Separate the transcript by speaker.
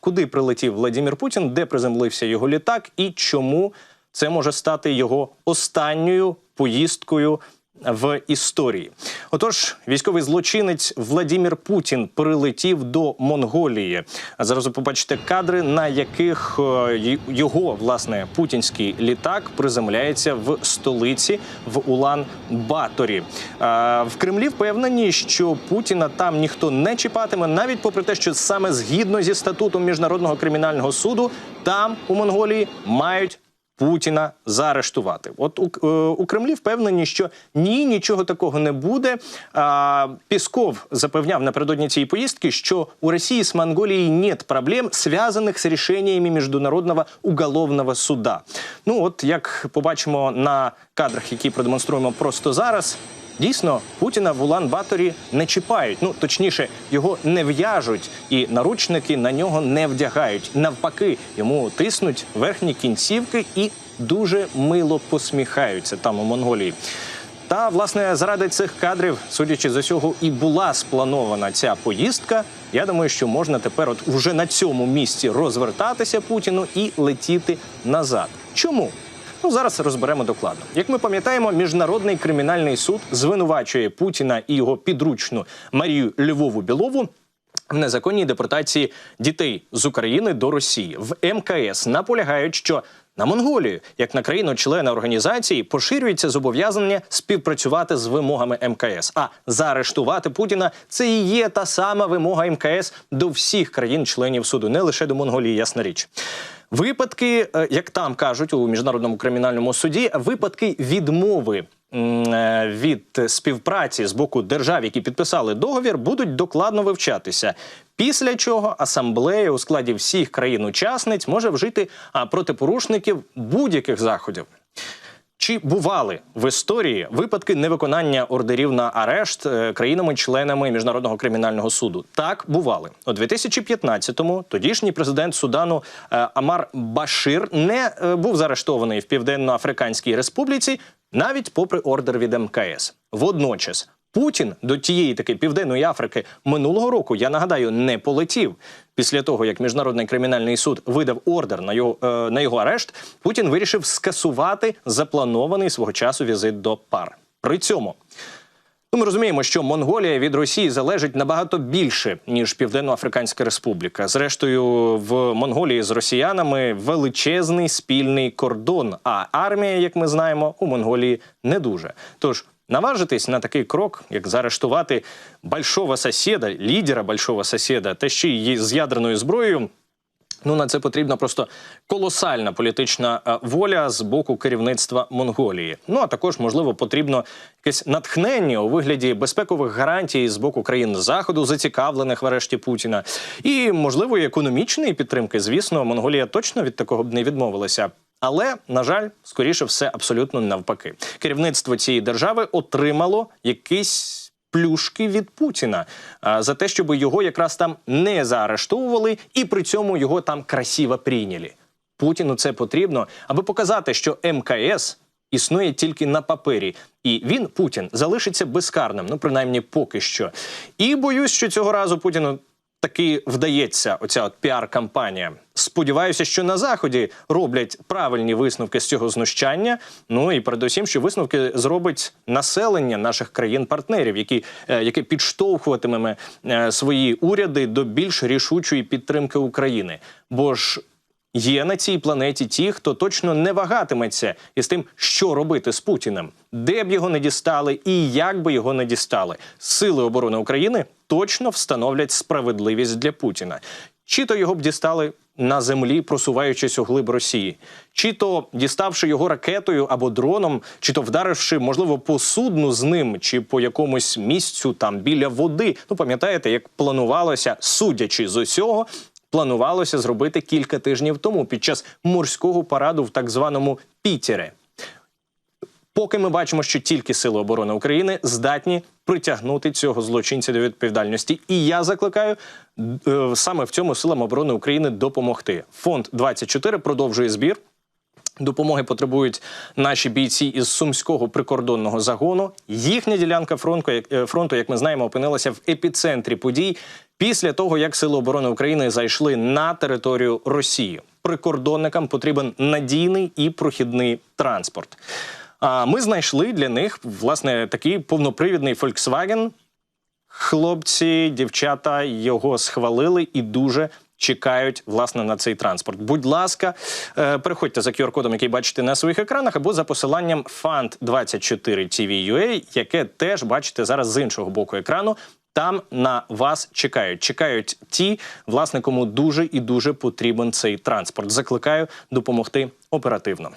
Speaker 1: куди прилетів Владимир Путін, де приземлився його літак, і чому це може стати його останньою поїздкою в історії. Отож, військовий злочинець Владимир Путін прилетів до Монголії. Зараз ви побачите кадри, на яких е, його власне путінський літак приземляється в столиці в Улан-Баторі. Е, В Кремлі впевнені, що Путіна там ніхто не чіпатиме, навіть попри те, що саме згідно зі статутом міжнародного кримінального суду, там у Монголії мають Путіна заарештувати. От у, е, у Кремлі впевнені, що ні, нічого такого не буде. А, Пісков запевняв напередодні цієї поїздки, що у Росії з Монголією нет проблем, зв'язаних з рішеннями міжнародного уголовного суда. Ну от як побачимо на кадрах, які продемонструємо просто зараз. Дійсно, Путіна в Улан-Баторі не чіпають. Ну точніше, його не в'яжуть, і наручники на нього не вдягають. Навпаки, йому тиснуть верхні кінцівки і дуже мило посміхаються там у Монголії. Та власне заради цих кадрів, судячи з усього, і була спланована ця поїздка. Я думаю, що можна тепер, от уже на цьому місці, розвертатися Путіну і летіти назад. Чому? Ну зараз розберемо докладно. Як ми пам'ятаємо, міжнародний кримінальний суд звинувачує Путіна і його підручну Марію Львову Білову. В незаконній депортації дітей з України до Росії в МКС наполягають, що на Монголію, як на країну-члена організації, поширюється зобов'язання співпрацювати з вимогами МКС. А заарештувати Путіна це і є та сама вимога МКС до всіх країн-членів суду, не лише до Монголії, ясна річ. Випадки, е, як там кажуть у міжнародному кримінальному суді, випадки відмови е, від співпраці з боку держав, які підписали договір, будуть докладно вивчатися. Після чого асамблея у складі всіх країн-учасниць може вжити проти порушників будь-яких заходів. Чи бували в історії випадки невиконання ордерів на арешт е, країнами-членами міжнародного кримінального суду? Так бували у 2015-му Тодішній президент Судану е, Амар Башир не е, був заарештований в Південно-Африканській Республіці, навіть попри ордер від МКС. Водночас Путін до тієї таки південної Африки минулого року, я нагадаю, не полетів. Після того, як міжнародний кримінальний суд видав ордер на його е, на його арешт, Путін вирішив скасувати запланований свого часу візит до пар. При цьому Ну, ми розуміємо, що Монголія від Росії залежить набагато більше ніж Південно-Африканська Республіка. Зрештою, в Монголії з росіянами величезний спільний кордон. А армія, як ми знаємо, у Монголії не дуже. Тож наважитись на такий крок, як заарештувати большого сусіда, лідера большого сусіда, та ще й з ядерною зброєю. Ну на це потрібна просто колосальна політична е, воля з боку керівництва Монголії. Ну а також можливо потрібно якесь натхнення у вигляді безпекових гарантій з боку країн заходу, зацікавлених в арешті Путіна, і можливо економічної підтримки. Звісно, Монголія точно від такого б не відмовилася. Але на жаль, скоріше все абсолютно навпаки. Керівництво цієї держави отримало якийсь плюшки від Путіна а, за те, щоб його якраз там не заарештовували, і при цьому його там красиво прийняли. Путіну це потрібно, аби показати, що МКС існує тільки на папері, і він, Путін, залишиться безкарним, ну принаймні поки що. І боюсь, що цього разу Путіну таки вдається оця от піар-кампанія. Сподіваюся, що на заході роблять правильні висновки з цього знущання. Ну і передусім, що висновки зробить населення наших країн-партнерів, які е, яке підштовхуватиме е, свої уряди до більш рішучої підтримки України. Бо ж Є на цій планеті ті, хто точно не вагатиметься із тим, що робити з Путіним, де б його не дістали і як би його не дістали. Сили оборони України точно встановлять справедливість для Путіна. Чи то його б дістали на землі, просуваючись у глиб Росії, чи то діставши його ракетою або дроном, чи то вдаривши, можливо, по судну з ним, чи по якомусь місцю там біля води. Ну пам'ятаєте, як планувалося, судячи з усього, планувалося зробити кілька тижнів тому під час морського параду в так званому Пітері. Поки ми бачимо, що тільки Сили оборони України здатні притягнути цього злочинця до відповідальності. І я закликаю е, саме в цьому силам оборони України допомогти. Фонд 24 продовжує збір. Допомоги потребують наші бійці із сумського прикордонного загону. Їхня ділянка е, фронту, як ми знаємо, опинилася в епіцентрі подій. після того, як Сили оборони України зайшли на територію Росії. Прикордонникам потрібен надійний і прохідний транспорт. Ми знайшли для них власне такий повнопривідний Volkswagen. Хлопці, дівчата його схвалили і дуже чекають власне на цей транспорт. Будь ласка, е, переходьте за QR-кодом, який бачите на своїх екранах, або за посиланням fund24tv.ua, яке теж бачите зараз з іншого боку екрану. Там на вас чекають. Чекають ті, власне, кому дуже і дуже потрібен цей транспорт. Закликаю допомогти оперативно.